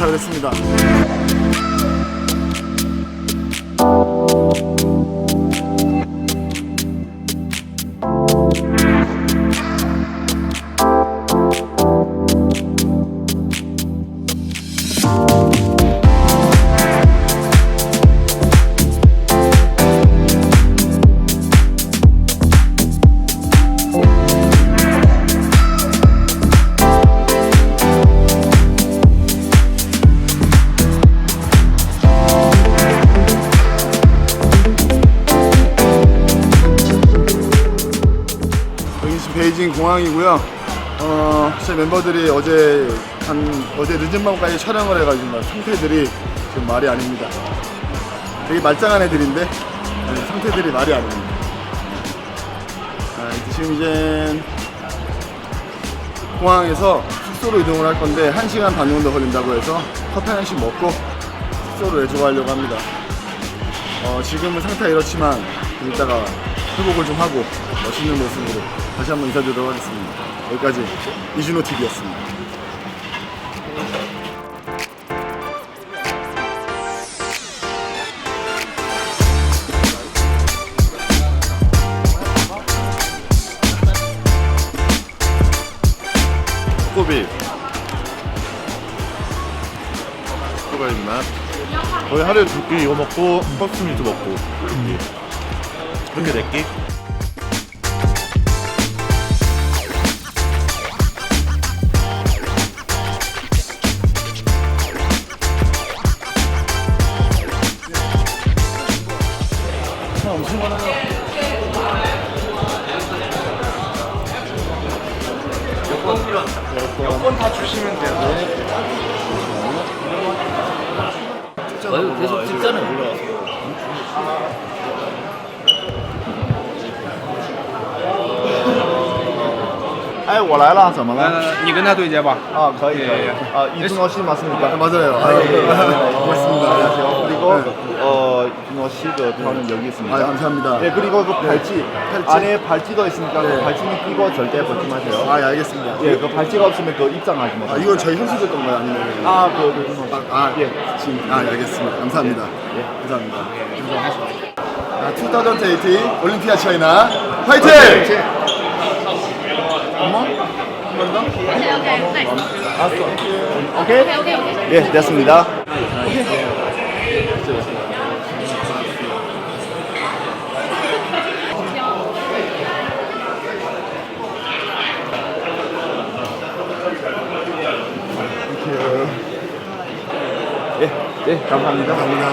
도착을 했습니다. 공항이고요. 어, 제 멤버들이 어제 한 어제 늦은 밤까지 촬영을 해가지고 막 상태들이 지금 말이 아닙니다. 되게 말짱한 애들인데 네, 상태들이 말이 아닙니다. 아, 이제 지금 이제 공항에서 숙소로 이동을 할 건데 1 시간 반 정도 걸린다고 해서 커피 한씩 먹고 숙소로 내주가려고 합니다. 어, 지금은 상태가 이렇지만 좀 이따가 회복을 좀 하고 멋있는 모습으로 다시 한번 인사드리도록 하겠습니다. 여기까지 이준호 TV였습니다. 꼬비 꼬가 있나? 거의 하루에 두 끼 이거 먹고 퍼스미도 먹고 이렇게 네 끼? 엄청 많아요. 여권 다 주시면 돼요. 계속 찍잖아요. 哎，我来了，怎么了？呃，你跟他对接吧。啊，可以，可以。 예, 예. 아 이준호 씨 맞습니까? 맞아요. 아, 예, 예. 고맙습니다. 안녕하세요. 그리고 어 이준호 씨그 편은 여기 있습니다. 아, 감사합니다. 예, 그리고 그 발찌, 안에 발찌도 있으니까 그 발찌는 끼고 절대 벗지 마세요. 아, 예, 알겠습니다. 예, 그 발찌가 없으면 그 입장하지 마세요. 아, 이건 저희 현수들 건가요, 아니면? 아, 그, 그 아, 아, 예, 지금. 아, 예, 알겠습니다. 감사합니다. 예, 감사합니다. 아, 2018 올림피아 차이나 화이팅! 엄마? 한번 더? Nice. 오케이? 예, 됐습니다. 예, 예, 감사합니다. 감사합니다.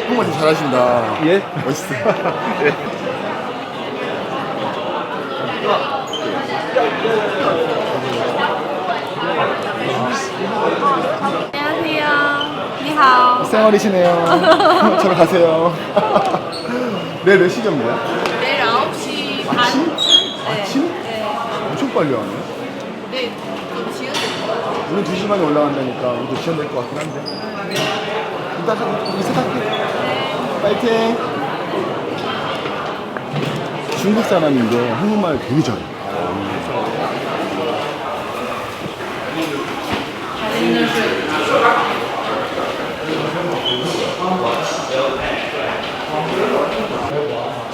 한국말 좀 잘하신다. 예? 멋있어요. 예. 안녕하세요. 你好. 생얼이시네요. 저로 가세요. 내일 몇 시경이야? 내일 9시 반. 네. 아침? 네. 엄청 빨리 하네. 네. 좀 지금 우리 2시간에 올라간다니까 우리도 지연될 것 같긴 한데 이따 좀 인사할게 파이팅 중국 사람인데 한국말 되게 잘해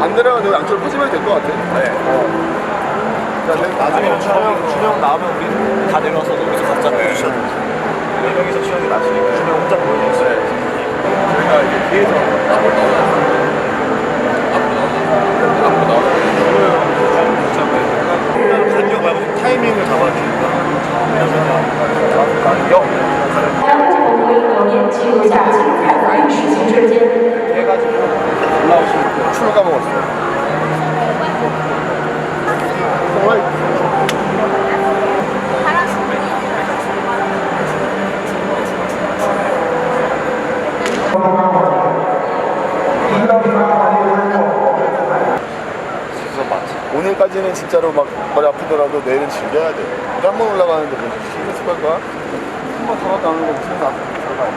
안 내려가도 양쪽으로 퍼지면 될 것 같아. 네. 어. 나중에 준영, 준영 나오면 우리 다 내려와서 여기서 각자 보여주셔도 되지. 네 명이서 준영이 나시니까 준영 혼자 보여주세요. 저희가 이제 뒤에서 앞으로 나오고 앞으로 나오고 간격 말고 오늘까지는 진짜로 막 머리 아프더라도 내일은 즐겨야 돼. 한 번 올라가는데 뭐 신경 쓸 거야? 한번 타고 나오는 거 무슨 나쁜 결과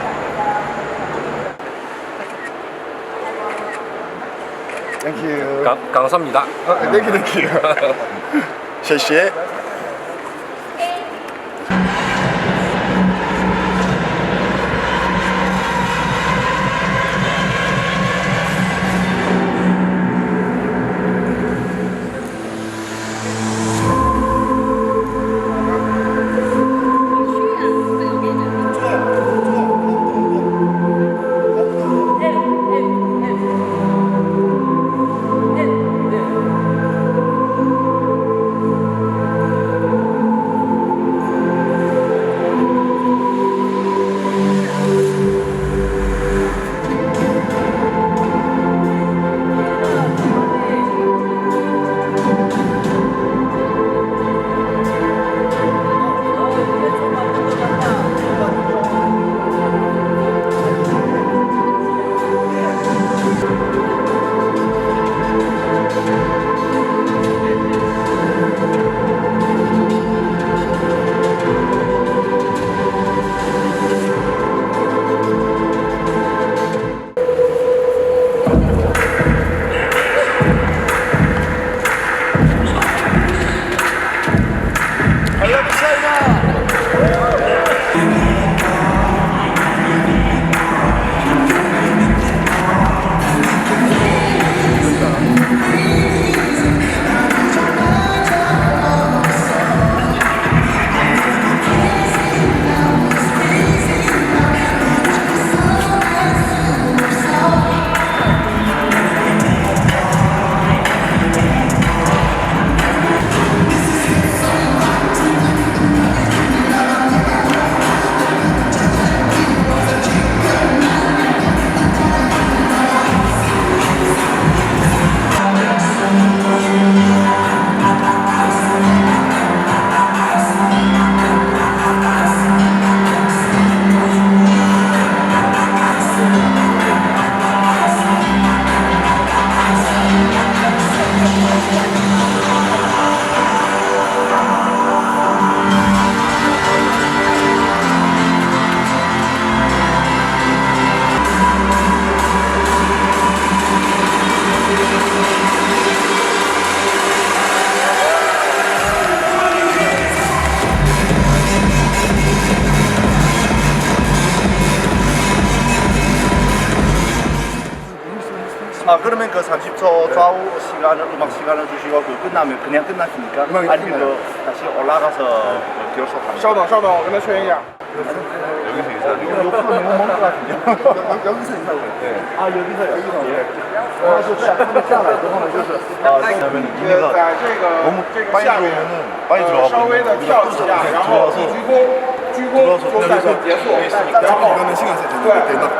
땡큐. 감, 감사합니다. 아, 땡큐 땡큐. 셰시의 그러면 그 30초 좌우 시간을 음악 시간을 주시고 그 끝나면 그냥 끝났습니까? 아니면 그 다시 올라가서 그 교수 稍等，稍等，我跟他确认一下。 여기서 인사해요. 욕하면 못먹을 것 같은데. 여기서 인사하고 네. 아 여기서 여기서. 예. 아就下下来之后呢就是啊그러면 呃， 우리가 在这个 너무 这个 빨리 下面， 들어오면은 빨리 呃， 들어가 稍微的 버리면 跳 우리가 几下，然 들어가서 后一鞠躬， 空中代表结束，然后对，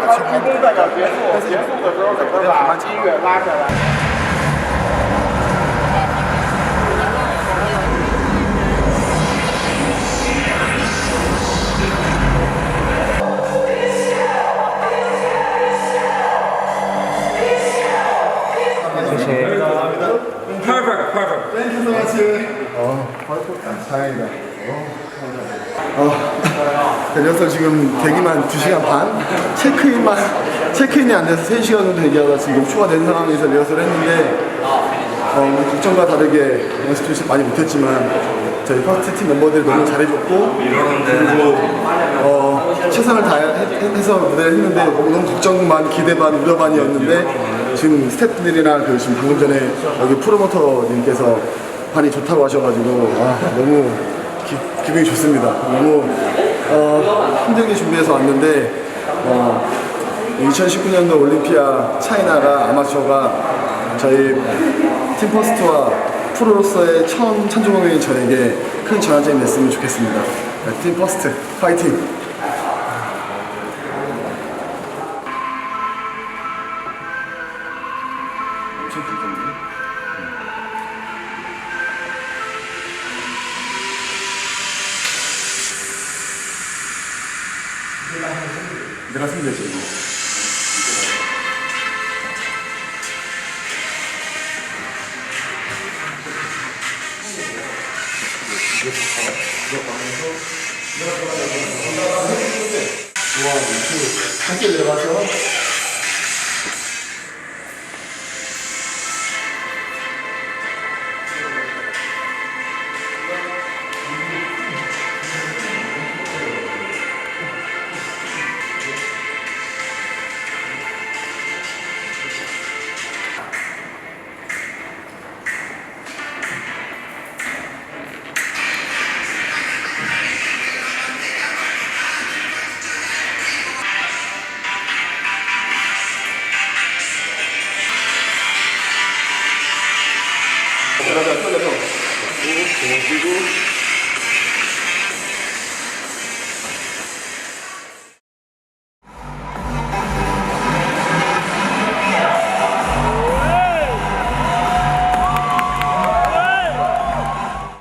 他空中代表结束，结束的时候给它把音乐拉下来。 그 녀석 지금 대기만 2시간 반? 체크인만, 체크인이 안 돼서 3시간 정도 대기하다 지금 추가된 상황에서 리허설을 했는데, 어, 뭐 걱정과 다르게 연습도 많이 못했지만, 저희 퍼스트 팀 멤버들이 너무 잘해줬고, 그리고, 어, 최선을 다해서 무대를 했는데, 너무, 너무 걱정 반, 기대 반, 우려 반이었는데, 지금 스태프들이랑 그 지금 방금 전에 여기 프로모터님께서 반이 좋다고 하셔가지고 아, 너무 기, 기분이 좋습니다. 너무 어, 힘들게 준비해서 왔는데 어, 2019년도 올림피아 차이나가 아마추어가 저희 팀 퍼스트와 프로로서의 처음 찬조 공연인 저에게 큰 전환점이 됐으면 좋겠습니다. 네, 팀퍼스트 파이팅! 함께 내려가서 들어가 들어가. 오, 그리고